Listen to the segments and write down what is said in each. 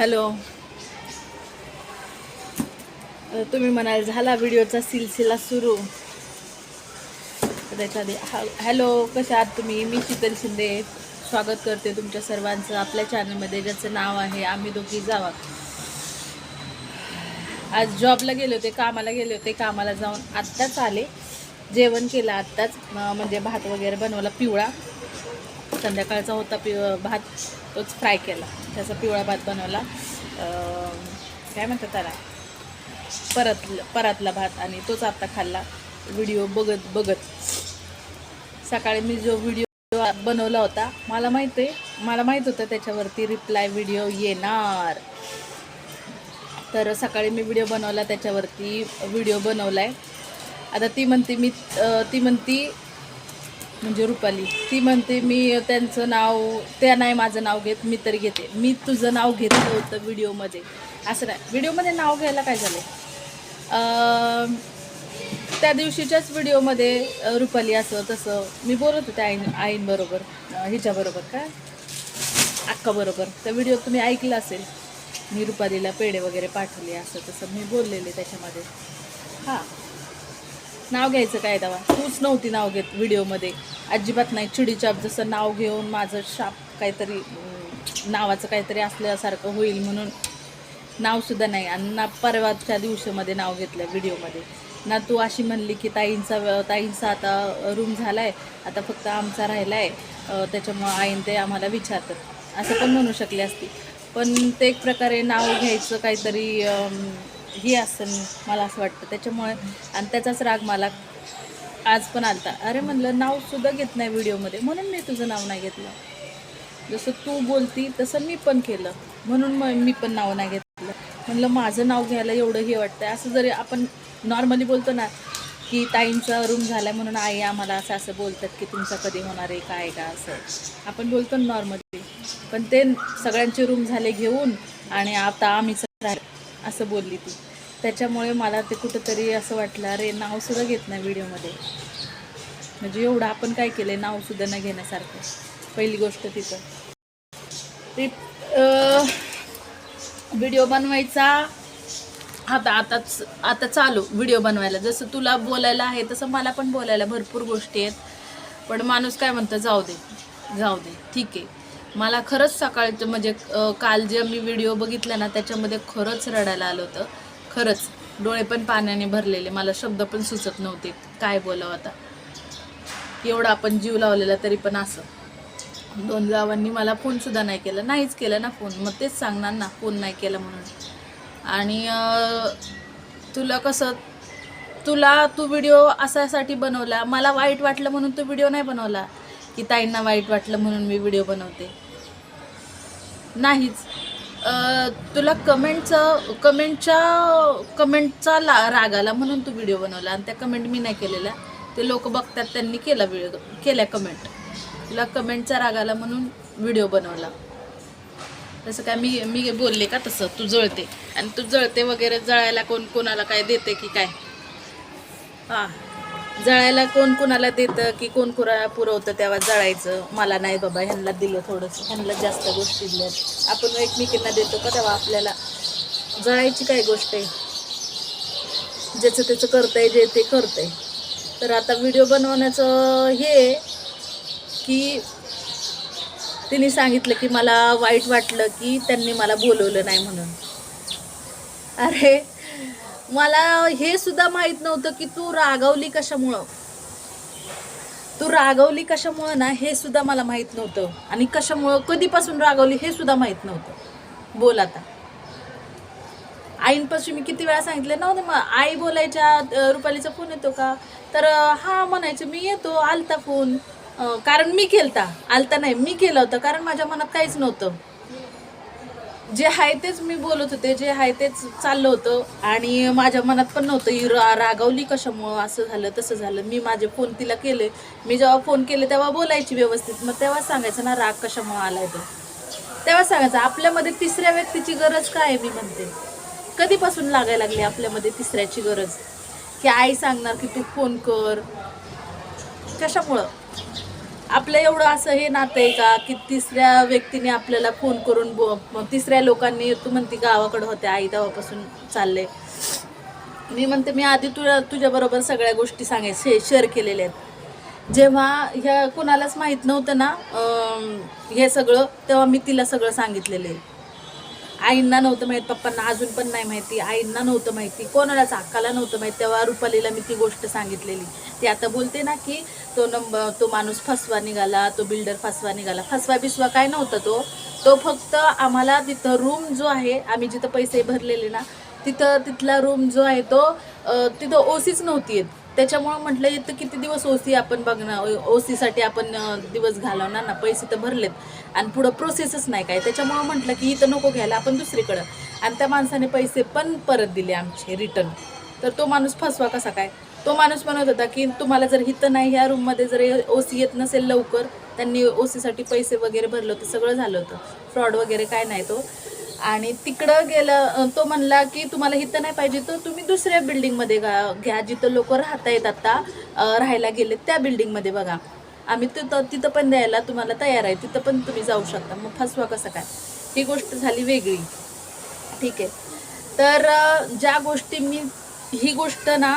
Hello. तुम्ही म्हणाल झाला व्हिडिओचा सिलसिला सुरू. तर त्याच्या आधी हॅलो कशा आहात तुम्ही? मी शीतल शिंदे. स्वागत करते तुमच्या सर्वांचं. आपल्या चॅनलमध्ये ज्याचं नाव आहे आम्ही दोघी जावा. आज जॉबला गेले होते कामाला गेले होते. कामाला जाऊन आत्ताच आले. जेवण केलं आत्ताच म्हणजे भात वगैरे बनवला पिवळा. संध्याकाळचा होता पि भात तोच फ्राय केला. त्याचा पिवळा भात बनवला. काय म्हणतात त्याला? परत परतला भात आणि तोच आत्ता खाल्ला. व्हिडिओ बघत बघत. सकाळी मी जो व्हिडिओ बनवला होता मला माहीत आहे मला माहीत होतं त्याच्यावरती रिप्लाय व्हिडिओ येणार. तर सकाळी मी व्हिडिओ बनवला त्याच्यावरती व्हिडिओ बनवला आहे आता ती म्हणते मी ती म्हणती म्हणजे रुपाली. ती म्हणते मी त्यांचं नाव त्या नाही माझं नाव घेत मी तरी घेते. मी तुझं नाव घेतलं होतं व्हिडिओमध्ये. असं नाही. व्हिडिओमध्ये नाव घ्यायला काय झालं त्या दिवशीच्याच व्हिडिओमध्ये रुपाली असं तसं मी बोलत होते आईन आईंबरोबर हिच्याबरोबर का? अक्काबरोबर त्या व्हिडिओ तुम्ही ऐकला असेल. मी रुपालीला पेढे वगैरे पाठवले असं तसं मी बोललेले त्याच्यामध्ये. हां. नाव घ्यायचं काय दावा तूच नव्हती नाव घेत व्हिडिओमध्ये. अजिबात नाही. चिडीचाप जसं नाव घेऊन माझं शाप काहीतरी नावाचं काहीतरी असल्यासारखं होईल म्हणून नावसुद्धा नाही. आणि ना परवाच्या दिवसामध्ये नाव घेतलं व्हिडिओमध्ये. ना तू अशी म्हणली की ताईंचा ताईंचा आता रूम झाला आहे आता फक्त आमचा राहिला आहे त्याच्यामुळं आईन ते आम्हाला विचारतात. असं पण म्हणू शकले असती. पण ते एक प्रकारे नाव घ्यायचं काहीतरी ही हे असतं मला असं वाटतं. त्याच्यामुळे आणि त्याचाच राग मला आज पण आलता. अरे म्हणलं नावसुद्धा घेत नाही व्हिडिओमध्ये. म्हणून मी तुझं नाव नाही घेतलं. जसं तू बोलती तसं मी पण केलं. म्हणून मग मी पण नाव नाही घेतलं. म्हणलं माझं नाव घ्यायला एवढं हे वाटतं असं जरी आपण नॉर्मली बोलतो ना की ताईंचा रूम झाला म्हणून आई आम्हाला असं असं बोलतात की तुमचा कधी होणार आहे काय का असं. आपण बोलतो ना नॉर्मली. पण ते सगळ्यांचे रूम झाले घेऊन आणि आता आम्हीच राहिलो असं बोलली ती. त्याच्यामुळे मला ते कुठंतरी असं वाटलं अरे नावसुद्धा घेत नाही व्हिडिओमध्ये. म्हणजे एवढं आपण काय केलं आहे नावसुद्धा न घेण्यासारखं. पहिली गोष्ट तिथं. ते व्हिडिओ बनवायचा आता आताच आता चालू व्हिडिओ बनवायला. जसं तुला बोलायला आहे तसं मला पण बोलायला भरपूर गोष्टी आहेत. पण माणूस काय म्हणतं जाऊ दे जाऊ दे ठीक आहे. मला खरंच सकाळचं म्हणजे काल जे मी व्हिडिओ बघितला ना त्याच्यामध्ये खरंच रडायला आलं होतं. खरंच. डोळे पण पाण्याने भरलेले. मला शब्द पण सुचत नव्हते. काय बोलावं आता? एवढा आपण जीव लावलेला तरी पण असं. दोन जावांनी मला फोनसुद्धा नाही केला. नाहीच केलं ना फोन मग तेच सांगणार ना फोन नाही केला म्हणून. आणि तुला कसं तुला तू व्हिडिओ असासाठी बनवला. मला वाईट वाटलं म्हणून तू व्हिडिओ नाही बनवला. की ताईंना वाईट वाटलं म्हणून मी व्हिडिओ बनवते. नाहीच. तुला कमेंटचं कमेंटच्या कमेंटचा ला राग आला म्हणून तू व्हिडिओ बनवला आणि त्या कमेंट मी नाही केलेल्या. ते लोक बघतात त्यांनी केला व्हिडिओ केल्या कमेंट. तुला कमेंटचा राग आला म्हणून व्हिडिओ बनवला. तसं काय मी मी बोलले का तसं? तू जळते. आणि तू जळते वगैरे जळायला कोण कोणाला काय देते की काय? हां. जळायला कोण कोणाला देतं की कोण कुणा पुरवतं तेव्हा जळायचं? मला नाही बाबा ह्यांना दिलं थोडंसं. ह्यांना जास्त गोष्टी दिल्या आपण एकमेकींना देतो का तेव्हा आपल्याला जळायची काय गोष्ट आहे? ज्याचं त्याचं करतंय जे ते करतंय. तर आता व्हिडिओ बनवण्याचं हे आहे की तिने सांगितलं की मला वाईट वाटलं की त्यांनी मला बोलवलं नाही म्हणून. अरे मला हे सुद्धा माहीत नव्हतं की तू रागवली कशामुळं? तू रागवली कशामुळं ना हे सुद्धा मला माहीत नव्हतं. आणि कशामुळं कधीपासून रागवली हे सुद्धा माहीत नव्हतं. बोल आता. आईंपासून मी किती वेळा सांगितलं नव्हते मग आई बोलायच्या रुपालीचा फोन येतो का? तर हा म्हणायचं मी येतो आलता फोन कारण मी केलता. आलता नाही मी केलं होतं कारण माझ्या मनात काहीच नव्हतं. जे आहे तेच मी बोलत होते जे आहे तेच चाललं होतं आणि माझ्या मनात पण नव्हतं ही रा रागावली कशामुळं? असं झालं तसं झालं. मी माझे फोन तिला केले. मी जेव्हा फोन केले तेव्हा बोलायची व्यवस्थित. मग तेव्हा सांगायचं ना राग कशामुळं आलाय तो? तेव्हा सांगायचं आपल्यामध्ये तिसऱ्या व्यक्तीची गरज काय आहे? मी म्हणते. कधीपासून लागायला लागली आपल्यामध्ये तिसऱ्याची गरज? की आई सांगणार की तू फोन कर. कशामुळं? आपलं एवढं असं हे नातं आहे का? की तिसऱ्या व्यक्तीने आपल्याला फोन करून बो मग तिसऱ्या लोकांनी तू म्हणती गावाकडे होते आई तेव्हापासून चालले मी म्हणते मी आधी तुला तुझ्याबरोबर सगळ्या गोष्टी सांगायचे शेअर केलेल्या आहेत. जेव्हा ह्या कुणालाच माहीत नव्हतं ना हे सगळं तेव्हा मी तिला सगळं सांगितलेलं आहे. आईंना नव्हतं माहीत पप्पांना अजून पण नाही माहिती आईंना नव्हतं माहिती कोणालाच अक्काला नव्हतं माहिती. तेव्हा रुपालीला मी ती गोष्ट सांगितलेली. ती आता बोलते ना की तो नंबर तो माणूस फसवा निघाला तो बिल्डर फसवा निघाला. फसवा बिसवा काय नव्हता तो. तो फक्त आम्हाला तिथं रूम जो आहे आम्ही जिथं पैसे भरलेले ना तिथं तिथला रूम जो आहे तो तिथं ओसीच नव्हती येत. त्याच्यामुळं म्हटलं येतं किती दिवस ओसी आपण बघणार ओसीसाठी आपण दिवस घालवणार ना पैसे तर भरलेत. आणि पुढं प्रोसेसच नाही काय. त्याच्यामुळं म्हटलं की इथं नको घ्यायला आपण दुसरीकडं. आणि त्या माणसाने पैसे पण परत दिले आमचे रिटर्न तर तो माणूस फसवा कसा काय? तो माणूस म्हणत होता की तुम्हाला जर इथं नाही ह्या रूममध्ये जर ओसी येत नसेल लवकर त्यांनी ओसीसाठी पैसे वगैरे भरलं होतं सगळं झालं होतं. फ्रॉड वगैरे काय नाही तो. आणि तिकडं गेलं तो म्हणला की तुम्हाला इथं नाही पाहिजे तर तुम्ही दुसऱ्या बिल्डिंगमध्ये गा घ्या. जिथं लोक राहता येत आता राहायला गेले त्या बिल्डिंगमध्ये बघा. आम्ही तिथं तिथं पण द्यायला तुम्हाला तयार आहे. तिथं पण तुम्ही जाऊ शकता. मग फसवा कसं काय? ही गोष्ट झाली वेगळी. ठीक आहे. तर ज्या गोष्टी मी ही गोष्ट ना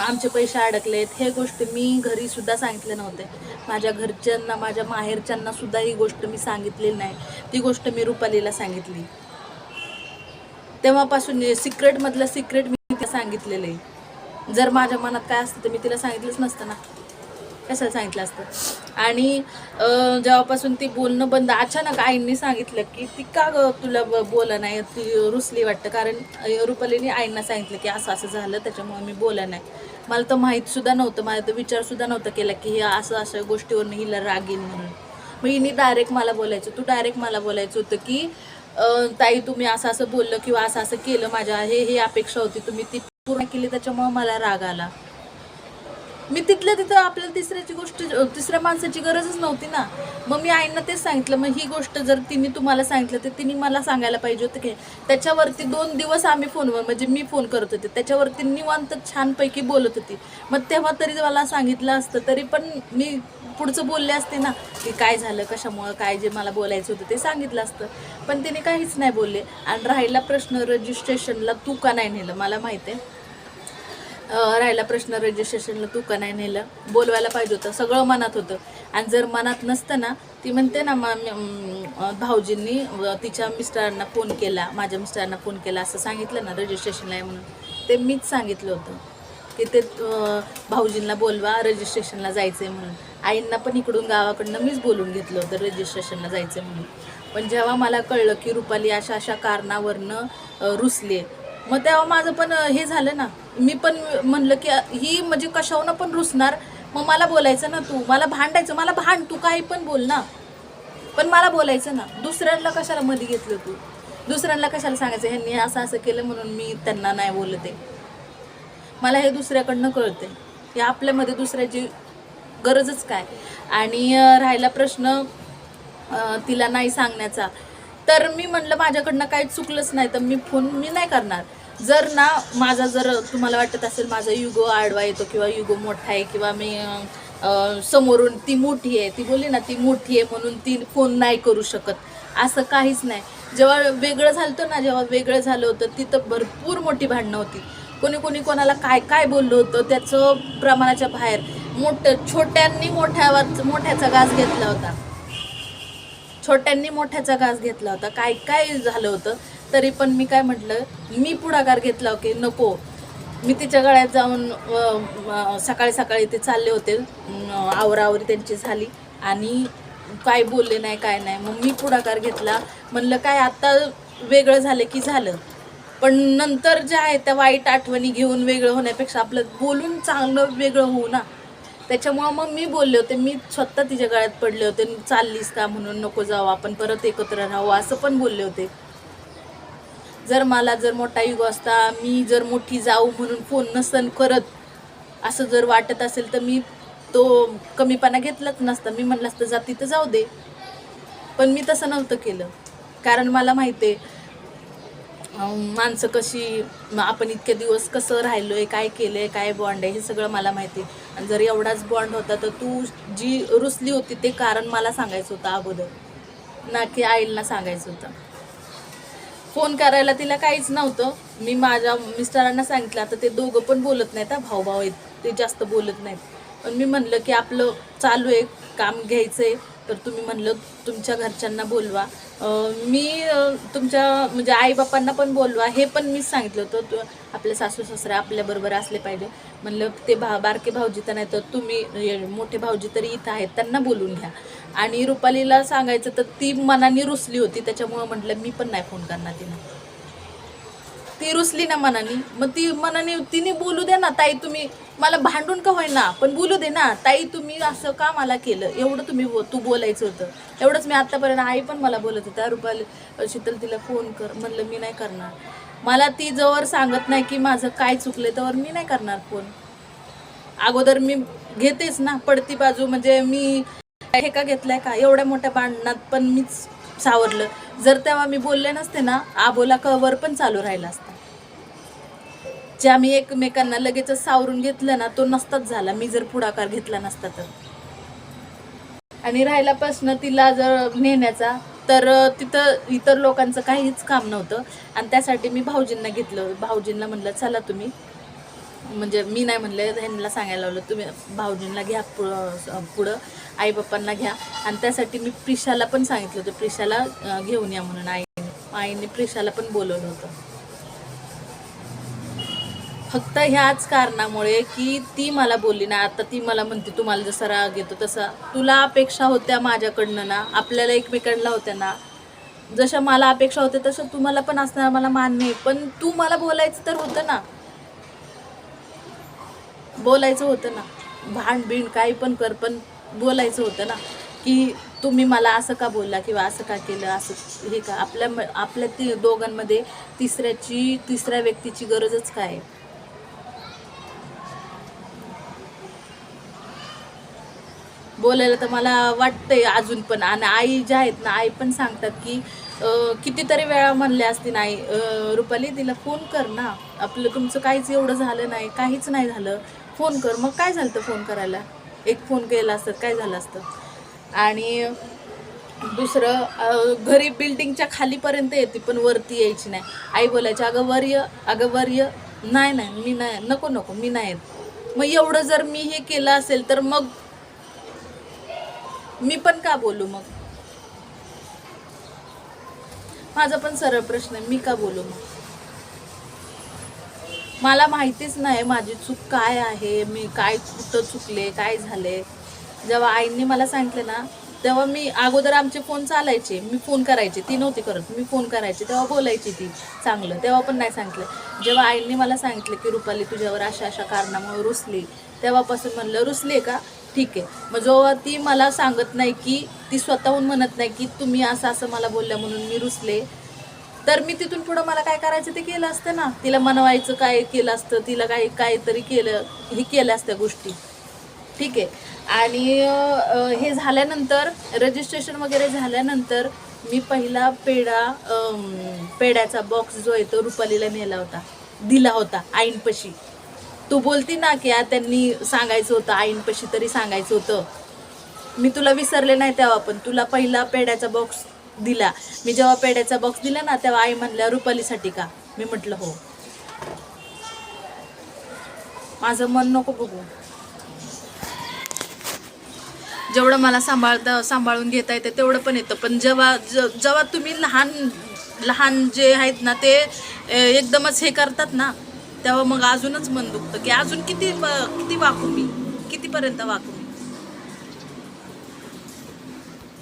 आमचे पैसे अडकलेत. हे गोष्ट मी घरी सुद्धा सांगितले नव्हते. माझ्या घरच्यांना माझ्या माहेरच्यांना सुद्धा ही गोष्ट मी सांगितलेली नाही. ती गोष्ट मी रुपालीला सांगितली. तेव्हापासून सिक्रेटमधलं सिक्रेट मी तिला सांगितलेलं आहे. जर माझ्या मनात काय असतं तर मी तिला सांगितलंच नसतं ना. कशाला सांगितलं असतं. आणि जेव्हापासून ती बोलणं बंद अचानक आईंनी सांगितलं की ती का ग तुला बोला नाही? ती रुसली वाटतं. कारण रुपालीने आईंना सांगितलं की असं असं झालं त्याच्यामुळे मी बोला नाही. मला तर माहीतसुद्धा नव्हतं. मला तर विचारसुद्धा नव्हता केला की हे असं अशा गोष्टीवरनं हिला राग येईल म्हणून. मग हिने डायरेक्ट मला बोलायचं. तू डायरेक्ट मला बोलायचं होतं की ताई तुम्ही असं असं बोललं किंवा असं असं केलं. माझ्या हे हे अपेक्षा होती. तुम्ही ती पूर्ण केली त्याच्यामुळं मला राग आला. मी तिथल्या तिथं आपल्याला तिसऱ्याची गोष्ट तिसऱ्या माणसाची गरजच नव्हती ना. मग मी आईंना तेच सांगितलं मग ही गोष्ट जर तिने तुम्हाला सांगितलं तर तिने मला सांगायला पाहिजे होतं की त्याच्यावरती दोन दिवस आम्ही फोनवर म्हणजे मी फोन करत होते. त्याच्यावरती निवांत छानपैकी बोलत होती. मग तेव्हा तरी मला सांगितलं असतं तरी पण मी पुढचं बोलले असते ना की काय झालं कशामुळं काय जे मला बोलायचं होतं ते सांगितलं असतं. पण तिने काहीच नाही बोलले. आणि राहिला प्रश्न रजिस्ट्रेशनला तू का नाही नेलं? मला माहिती आहे. राहिला प्रश्न रजिस्ट्रेशनला तू का नाही नेलं? बोलवायला पाहिजे होतं सगळं मनात होतं. आणि जर मनात नसतं ना ती म्हणते ना मा- भाऊजींनी तिच्या मिस्टरांना फोन केला माझ्या मिस्टरांना फोन केला असं सांगितलं ना रजिस्ट्रेशनला आहे म्हणून. ते मीच सांगितलं होतं की ते भाऊजींना बोलवा रजिस्ट्रेशनला जायचं आहे म्हणून. आईंना पण इकडून गावाकडनं मीच बोलून घेतलं होतं रजिस्ट्रेशनला जायचं आहे म्हणून. पण जेव्हा मला कळलं की रुपाली अशा अशा कारणावरनं अं, मग तेव्हा माझं पण हे झालं ना. मी पण म्हणलं की ही म्हणजे कशावनं पण रुसणार? मग मला बोलायचं ना तू. मला भांडायचं. मला भांड. तू काही पण बोल ना. पण मला बोलायचं ना. दुसऱ्यांना कशाला मध्ये घेतलं तू? दुसऱ्यांना कशाला सांगायचं? ह्यांनी असं असं केलं म्हणून मी त्यांना नाही बोलते. मला हे दुसऱ्याकडनं कळते की आपल्यामध्ये दुसऱ्याची गरजच काय? आणि राहिला प्रश्न तिला नाही सांगण्याचा. तर मी म्हणलं माझ्याकडनं काही चुकलंच नाही तर मी फोन मी नाही करणार. जर ना माझा जर तुम्हाला वाटत असेल माझा युगो आडवा येतो किंवा युगो मोठा आहे किंवा मी समोरून ती मोठी आहे ती बोलली ना ती मोठी आहे म्हणून ती फोन नाही करू शकत. असं काहीच नाही. जेव्हा वेगळं झालं होतं ना जेव्हा वेगळं झालं होतं तिथं भरपूर मोठी भांडणं होती. कोणी कोणी कोणाला काय काय बोललं होतं त्याचं प्रमाणाच्या बाहेर मोठं छोट्यांनी मोठ्या मोठ्याचा घास घेतला होता. छोट्यांनी मोठ्याचा घास घेतला होता. काय काय झालं होतं? तरी पण मी काय म्हटलं मी पुढाकार घेतला की नको. मी तिच्या गळ्यात जाऊन सकाळी सकाळी ते चालले होते. आवरावरी त्यांची झाली. आणि काय बोलले नाही काय नाही. मग मी पुढाकार घेतला. म्हणलं काय आत्ता वेगळं झालं की झालं? पण नंतर ज्या आहेत त्या वाईट आठवणी घेऊन वेगळं होण्यापेक्षा आपलं बोलून चांगलं वेगळं होऊ ना. त्याच्यामुळं मग मी बोलले होते मी स्वतः तिच्या गळ्यात पडले होते चाललीस का म्हणून नको जाऊ आपण परत एकत्र राहू असं पण बोलले होते. जर मला जर मोठा युग असता मी जर मोठी जाऊ म्हणून फोन नसन करत असं जर वाटत असेल तर मी तो कमीपणा घेतलाच नसता. मी म्हणलं असतं जा तिथं जाऊ दे. पण मी तसं नव्हतं केलं. कारण मला माहिती आहे माणसं कशी आपण इतके दिवस कसं राहिलो आहे काय केलं आहे काय बॉन्ड आहे हे सगळं मला माहिती आहे. आणि जर एवढाच बॉन्ड होता तर तू जी रुसली होती ते कारण मला सांगायचं होतं अगोदर. ना की आईला सांगायचं होतं. फोन करायला तिला काहीच नव्हतं. मी माझ्या मिस्टरांना सांगितलं आता ते दोघं पण बोलत नाहीत हा भाऊ भाऊ आहेत ते जास्त बोलत नाहीत. पण मी म्हणलं की आपलं चालू आहे काम घ्यायचं आहे तर तुम्ही म्हणलं तुमच्या घरच्यांना बोलवा. मी तुमच्या म्हणजे आईबापांना पण बोलवा हे पण मीच सांगितलं होतं. तू आपले सासू सासरे आपल्याबरोबर असले पाहिजे. म्हणलं ते भा बारके भाऊजी तर नाही तर तुम्ही मोठे भाऊजी तरी इथं आहेत त्यांना बोलून घ्या. आणि रुपालीला सांगायचं तर ती मनाने रुसली होती त्याच्यामुळं म्हटलं मी पण नाही फोन करणार तिला. ती रुसली ना मनाने. मग ती मनाने तिने बोलू दे ना ताई तुम्ही मला भांडून का होईना? पण बोलू दे ना ताई तुम्ही असं का मला केलं? एवढं तुम्ही बो- तू बोलायचं होतं. एवढंच मी आत्तापर्यंत आई पण मला बोलत होत्या रुपाली शीतल तिला फोन कर. म्हणलं मी नाही करणार. मला ती जवळ सांगत नाही की माझं काय चुकलं त्यावर मी नाही करणार फोन अगोदर मी घेतेच ना पडती बाजू म्हणजे मी हे का घेतलाय का? एवढ्या मोठ्या भांडणात पण मीच सावरलं. जर तेव्हा मी बोलले नसते ना आबोला कवर पण चालू राहिला असता. जे आम्ही एकमेकांना लगेचच सावरून घेतलं ना तो नसताच झाला. मी जर पुढाकार घेतला नसता तर. आणि राहिला प्रश्न तिला जर नेण्याचा तर तिथं इतर लोकांचं काहीच काम नव्हतं. आणि त्यासाठी मी भाऊजींना घेतलं. भाऊजींना म्हणलं चला तुम्ही. म्हणजे मी नाही म्हणले ह्यांना सांगायला लावलं तुम्ही भाऊजींना घ्या पुढं आई आईबापांना घ्या. आणि त्यासाठी मी प्रिशाला पण सांगितलं होतं. प्रिशाला घेऊन या म्हणून. आईने आईने प्रिशाला पण बोलवलं होतं. फक्त ह्याच कारणामुळे की ती मला बोलली ना आता ती मला म्हणते तुम्हाला जसा राग येतो तसा. तुला अपेक्षा होत्या माझ्याकडनं ना आपल्याला एकमेकांना होत्या ना. जशा मला अपेक्षा होत्या तसं तुम्हाला पण असणार मला मान्य आहे पण तू मला बोलायचं तर होतं ना. बोलायचं होतं ना. भांड काही पण कर पण बोलायचं होतं ना. की तुम्ही मला असं का बोलला किंवा असं का केलं असं हे का? आपल्या आपल्या ती दोघांमध्ये तिसऱ्याची तिसऱ्या व्यक्तीची गरजच काय बोलायला तर मला वाटतंय अजून पण. आणि आई ज्या आहेत ना आई पण सांगतात की कितीतरी वेळा म्हणल्या असतील आई रुपाली तिला फोन कर ना. आपलं तुमचं काहीच एवढं झालं नाही काहीच नाही झालं. फोन कर. मग काय झालं फोन करायला? एक फोन केला असतं काय झालं असतं? आणि दुसरं घरी बिल्डिंगच्या खालीपर्यंत येते पण वरती यायची नाही. आई बोलायची अगं वर्य अगं वर्य नाही नाही मी नाही नको नको मी नाही येत. मग एवढं जर मी हे केलं असेल तर मग मी पण का बोलू मग? माझा पण सरळ प्रश्न आहे मी का बोलू मग? मला माहितीच नाही माझी चूक काय आहे मी काय कुठं चुकले काय झाले. जेव्हा आईंनी मला सांगितलं ना तेव्हा मी अगोदर आमचे फोन चालायचे. मी फोन करायचे. ती नव्हती करत. मी फोन करायचे. तेव्हा बोलायची ती चांगलं. तेव्हा पण नाही सांगितलं. जेव्हा आईंनी मला सांगितलं की रुपाली तुझ्यावर अशा अशा कारणामुळे रुसली. तेव्हापासून म्हणलं रुसले का? ठीक आहे. मग जेव्हा ती मला सांगत नाही की ती स्वतःहून म्हणत नाही की तुम्ही असं असं मला बोलल्या म्हणून मी रुसले. तर मी तिथून पुढं मला काय करायचं ते केलं असतं ना. तिला मनवायचं काय केलं असतं तिला काही काहीतरी केलं हे केल्या असत्या गोष्टी. ठीक आहे. आणि हे झाल्यानंतर रजिस्ट्रेशन वगैरे झाल्यानंतर मी पहिला पेढा पेढ्याचा बॉक्स जो आहे तो रुपालीला नेला होता. दिला होता आईनपशी. तू बोलती ना की त्यांनी सांगायचं होतं आईंपाशी तरी सांगायचं होतं. मी तुला विसरले नाही तेव्हा पण तुला पहिला पेढ्याचा बॉक्स दिला. मी जेव्हा पेढ्याचा बॉक्स दिला ना तेव्हा आई म्हणल्या रुपालीसाठी का? मी म्हटलं हो. माझं मन नको बघू. जेवढं मला सांभाळता सांभाळून घेता येतं तेवढं पण येतं. पण जेव्हा ज- जेव्हा तुम्ही लहान लहान जे आहेत ना ते एकदमच हे करतात ना तेव्हा मग अजूनच मन दुखतं. की अजून किती किती वाकू मी? कितीपर्यंत वाकू?